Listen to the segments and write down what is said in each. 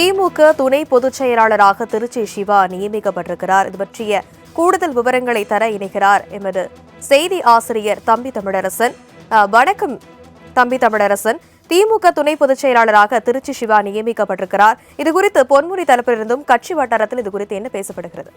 திமுக துணை பொதுச் செயலாளராக திருச்சி சிவா நியமிக்கப்பட்டிருக்கிறார். இது பற்றிய கூடுதல் விவரங்களை தர இணைகிறார் எமது செய்தி ஆசிரியர் தம்பி தமிழரசன். வணக்கம் தம்பி தமிழரசன். திமுக துணை பொதுச் செயலாளராக திருச்சி சிவா நியமிக்கப்பட்டிருக்கிறார். இது குறித்து பொன்முடி தரப்பிலிருந்தும் கட்சி வட்டாரத்தில் இது குறித்து என்ன பேசப்படுகிறது?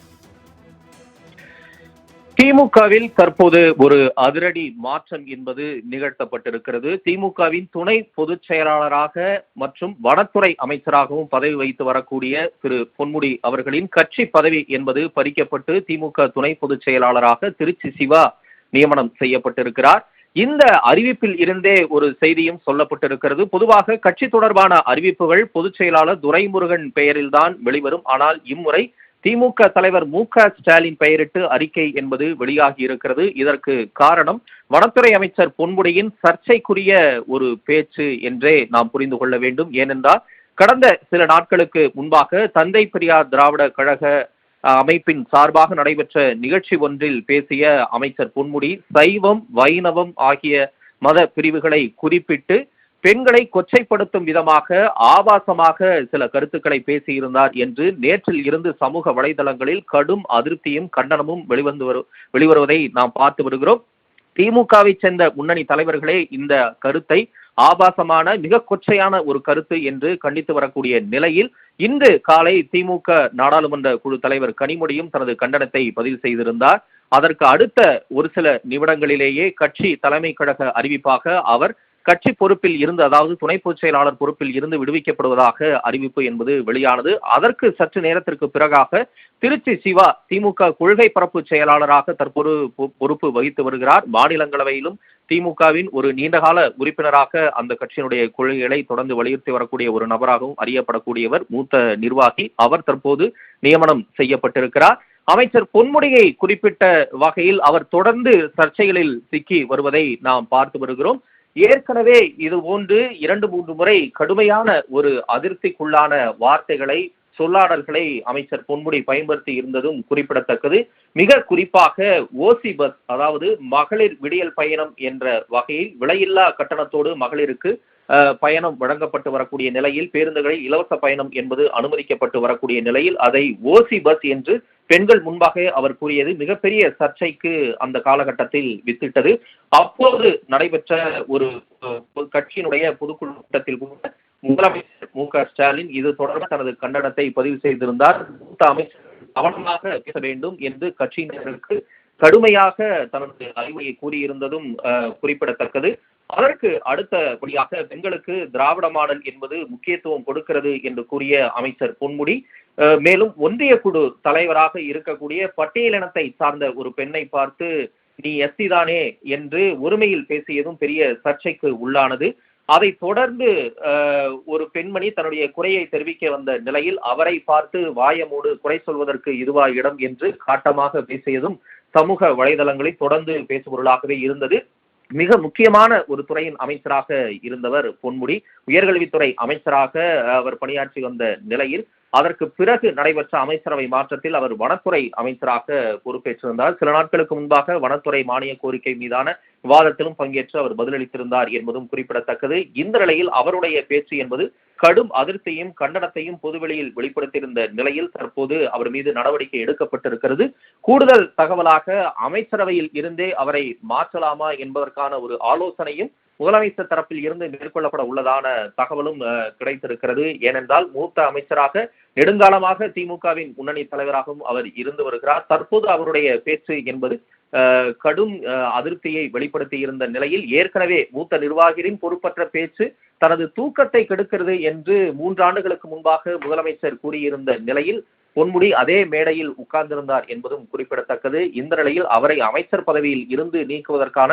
திமுகவில் தற்போது ஒரு அதிரடி மாற்றம் என்பது நிகழ்த்தப்பட்டிருக்கிறது. திமுகவின் துணை பொதுச் செயலாளராக மற்றும் வனத்துறை அமைச்சராகவும் பதவி வைத்து வரக்கூடிய திரு பொன்முடி அவர்களின் கட்சி பதவி என்பது பறிக்கப்பட்டு திமுக துணை பொதுச் செயலாளராக திருச்சி சிவா நியமனம் செய்யப்பட்டிருக்கிறார். இந்த அறிவிப்பில் இருந்தே ஒரு செய்தியும் சொல்லப்பட்டிருக்கிறது. பொதுவாக கட்சி தொடர்பான அறிவிப்புகள் பொதுச் செயலாளர் துரைமுருகன் பெயரில்தான் வெளிவரும். ஆனால் இம்முறை திமுக தலைவர் மு க ஸ்டாலின் பெயரிட்டு அறிக்கை என்பது வெளியாகி இருக்கிறது. இதற்கு காரணம் வனத்துறை அமைச்சர் பொன்முடியின் சர்ச்சைக்குரிய ஒரு பேச்சு என்றே நாம் புரிந்து கொள்ள வேண்டும். ஏனென்றால் கடந்த சில நாட்களுக்கு முன்பாக தந்தை பெரியார் திராவிட கழக அமைப்பின் சார்பாக நடைபெற்ற நிகழ்ச்சி ஒன்றில் பேசிய அமைச்சர் பொன்முடி சைவம் வைணவம் ஆகிய மத பிரிவுகளை குறிப்பிட்டு பெண்களை கொச்சைப்படுத்தும் விதமாக ஆபாசமாக சில கருத்துக்களை பேசியிருந்தார் என்று நேற்றில் இருந்து சமூக வலைதளங்களில் கடும் அதிருப்தியும் கண்டனமும் வெளிவந்து வரு வெளிவருவதை நாம் பார்த்து வருகிறோம். திமுகவை சேர்ந்த முன்னணி தலைவர்களே இந்த கருத்தை ஆபாசமான மிக கொச்சையான ஒரு கருத்து என்று கண்டித்து வரக்கூடிய நிலையில் இன்று காலை திமுக நாடாளுமன்ற குழு தலைவர் கனிமொழியும் தனது கண்டனத்தை பதிவு செய்திருந்தார். அதற்கு அடுத்த ஒரு சில நிமிடங்களிலேயே கட்சி தலைமை கழக அறிவிப்பாக அவர் கட்சி பொறுப்பில் இருந்து அதாவது துணை பொதுச் செயலாளர் பொறுப்பில் இருந்து விடுவிக்கப்படுவதாக அறிவிப்பு என்பது வெளியானது. அதற்கு சற்று நேரத்திற்கு பிறகாக திருச்சி சிவா திமுக கொள்கை பரப்பு செயலாளராக தற்போது பொ- பொறுப்பு வகித்து வருகிறார். மாநிலங்களவையிலும் திமுகவின் ஒரு நீண்டகால உறுப்பினராக அந்த கட்சியினுடைய கொள்கைகளை தொடர்ந்து வலியுறுத்தி வரக்கூடிய ஒரு நபராகவும் அறியப்படக்கூடியவர் மூத்த நிர்வாகி. அவர் தற்போது நியமனம் செய்யப்பட்டிருக்கிறார். அமைச்சர் பொன்முடியை குறிப்பிட்ட வகையில் அவர் தொடர்ந்து சர்ச்சைகளில் சிக்கி வருவதை நாம் பார்த்து வருகிறோம். ஏற்கனவே இது போன்று இரண்டு மூன்று முறை கடுமையான ஒரு அதிருப்திக்குள்ளான வார்த்தைகளை சொல்லாடல்களை அமைச்சர் பொன்முடி பயன்படுத்தி இருந்ததும் குறிப்பிடத்தக்கது. மிக குறிப்பாக ஓசி பஸ் அதாவது மகளிர் விடியல் பயணம் என்ற வகையில் விலையில்லா கட்டணத்தோடு மகளிருக்கு பயணம் வழங்கப்பட்டு வரக்கூடிய நிலையில் பேருந்துகளில் இலவச பயணம் என்பது அனுமதிக்கப்பட்டு வரக்கூடிய நிலையில் அதை ஓசி பஸ் என்று பெண்கள் முன்பாக அவர் கூறியது மிகப்பெரிய சர்ச்சைக்கு அந்த காலகட்டத்தில் வித்திட்டது. அப்போது நடைபெற்ற ஒரு கட்சியினுடைய பொதுக்குழு கூட்டத்தில் கூட முதலமைச்சர் மு க ஸ்டாலின் இது தொடர்பாக தனது கண்டனத்தை பதிவு செய்திருந்தார். மூத்த அமைச்சர் கவனமாக பேச வேண்டும் என்று கட்சியினருக்கு கடுமையாக தனது அறிவுரையை கூறியிருந்ததும் குறிப்பிடத்தக்கது. அதற்கு அடுத்தபடியாக பெண்களுக்கு திராவிட மாடல் என்பது முக்கியத்துவம் கொடுக்கிறது என்று கூறிய அமைச்சர் பொன்முடி மேலும் ஒன்றிய குழு தலைவராக இருக்கக்கூடிய பட்டியலினத்தை சார்ந்த ஒரு பெண்ணை பார்த்து நீ எஸ்சி தானே என்று ஒருமையில் பேசியதும் பெரிய சர்ச்சைக்கு உள்ளானது. அதை தொடர்ந்து ஒரு பெண்மணி தன்னுடைய குறையை தெரிவிக்க வந்த நிலையில் அவரை பார்த்து வாயமோடு குறை சொல்வதற்கு இதுவா இடம் என்று காட்டமாக பேசியதும் சமூக வலைதளங்களில் தொடர்ந்து பேசுபொருளாகவே இருந்தது. மிக முக்கியமான ஒரு துறையின் அமைச்சராக இருந்தவர் பொன்முடி. உயர்கல்வித்துறை அமைச்சராக அவர் பணியாற்றி வந்த நிலையில் அதற்கு பிறகு நடைபெற்ற அமைச்சரவை மாற்றத்தில் அவர் வனத்துறை அமைச்சராக பொறுப்பேற்றிருந்தார். சில நாட்களுக்கு முன்பாக வனத்துறை மானிய கோரிக்கை மீதான விவாதத்திலும் பங்கேற்று அவர் பதிலளித்திருந்தார் என்பதும் குறிப்பிடத்தக்கது. இந்த நிலையில் அவருடைய பேச்சு என்பது கடும் அதிருப்தியும் கண்டனத்தையும் பொதுவெளியில் வெளிப்படுத்தியிருந்த நிலையில் தற்போது அவர் மீது நடவடிக்கை எடுக்கப்பட்டிருக்கிறது. கூடுதல் தகவலாக அமைச்சரவையில் இருந்தே அவரை மாற்றலாமா என்பதற்கான ஒரு ஆலோசனையும் முதலமைச்சர் தரப்பில் இருந்து மேற்கொள்ளப்பட உள்ளதான தகவலும் அஹ், கிடைத்திருக்கிறது. ஏனென்றால் மூத்த அமைச்சராக நெடுங்காலமாக திமுகவின் முன்னணி தலைவராகவும் அவர் இருந்து வருகிறார். தற்போது அவருடைய பேச்சு என்பது கடும் அதிருப்தியை வெளிப்படுத்தி இருந்த நிலையில் ஏற்கனவே மூத்த நிர்வாகியின் பொறுப்பற்ற பேச்சு தனது தூக்கத்தை கெடுக்கிறது என்று மூன்றாண்டுகளுக்கு முன்பாக முதலமைச்சர் கூறியிருந்த நிலையில் பொன்முடி அதே மேடையில் உட்கார்ந்திருந்தார் என்பதும் குறிப்பிடத்தக்கது. இந்த நிலையில் அவரை அமைச்சர் பதவியில் இருந்து நீக்குவதற்கான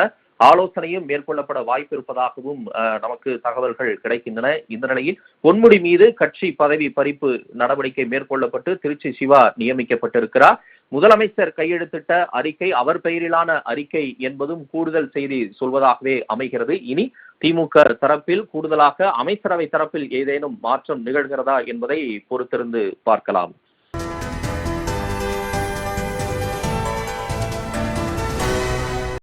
ஆலோசனையும் மேற்கொள்ளப்பட வாய்ப்பு இருப்பதாகவும் நமக்கு தகவல்கள் கிடைக்கின்றன. இந்த நிலையில் பொன்முடி மீது கட்சி பதவி பறிப்பு நடவடிக்கை மேற்கொள்ளப்பட்டு திருச்சி சிவா நியமிக்கப்பட்டிருக்கிறார். முதலமைச்சர் கையெழுத்திட்ட அறிக்கை அவர் பெயரிலான அறிக்கை என்பதும் கூடுதல் செய்தி சொல்வதாகவே அமைகிறது. இனி திமுக தரப்பில் கூடுதலாக அமைச்சரவை தரப்பில் ஏதேனும் மாற்றம் நிகழ்கிறதா என்பதை பொறுத்திருந்து பார்க்கலாம்.